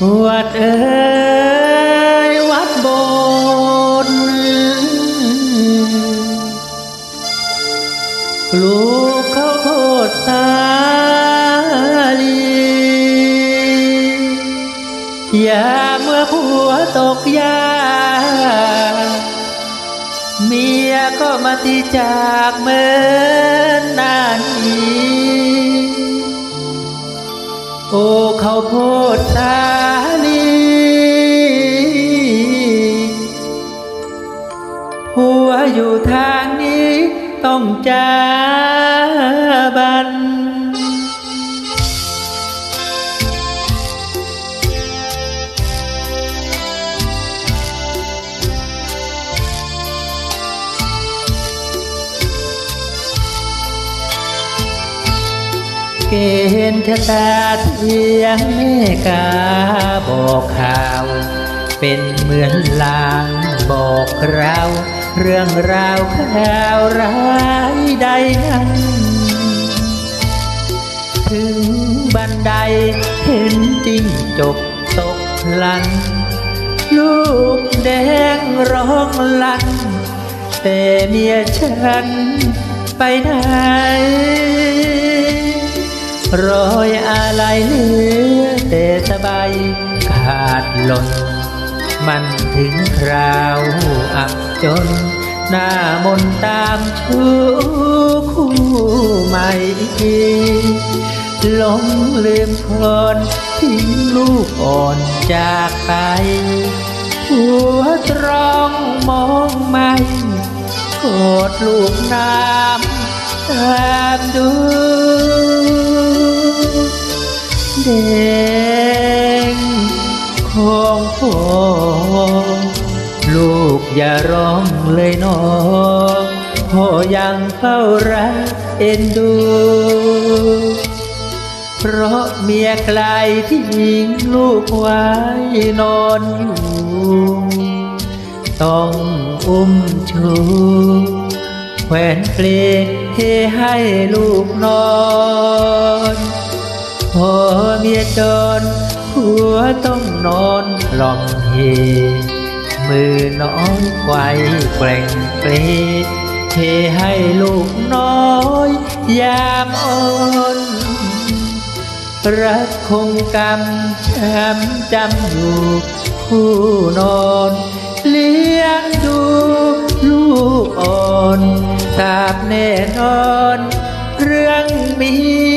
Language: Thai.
วัดเอ๋ยวัดโบสถ์ปลูกข้าวโพดสาลียาเมื่อผัวตกยา เมียก็มาตีจากเหมือนนานอีโอ้เขาวโพดสา อยู่ทางนี้ต้องจาบัน เกณฑ์ชะตาเทียงแม่กาบอกข่าว เป็นเหมือนลางบอกเรา เรื่องราวข่าวร้ายใดนั้น ถึงบันไดเห็นจิ้งจกตกลัน ลูกแดงร้องลั่นแต่เมียฉันไปไหนรอยอะไรเหลือแต่สบายขาดหล่นมันถึงคราว จน หน้ามนตามชูคู่ใหม่หลงลืมคนทิ้งลูกอ่อนจากไป หัวตรองมองไม่กอดลูกน้ำตามดูแดงของพ่อ ลูกอย่าร้องเลยน้องพ่อยังเฝ้ารักเอ็นดู เพราะเมียไกลที่ยิงลูกไว้นอนอยู่ต้องอุ้มชูแขวนเพลงเทให้ลูกนอนพอเมียจรหัวต้องนอนหลอมเฮ มือน้อยไกวแกว่งเกรเทให้ลูกน้อยยามอ่อนรักคงกำช้ำจำอยู่คู่นอนเลี้ยงดูลูกอ่อนทราบแน่นองมี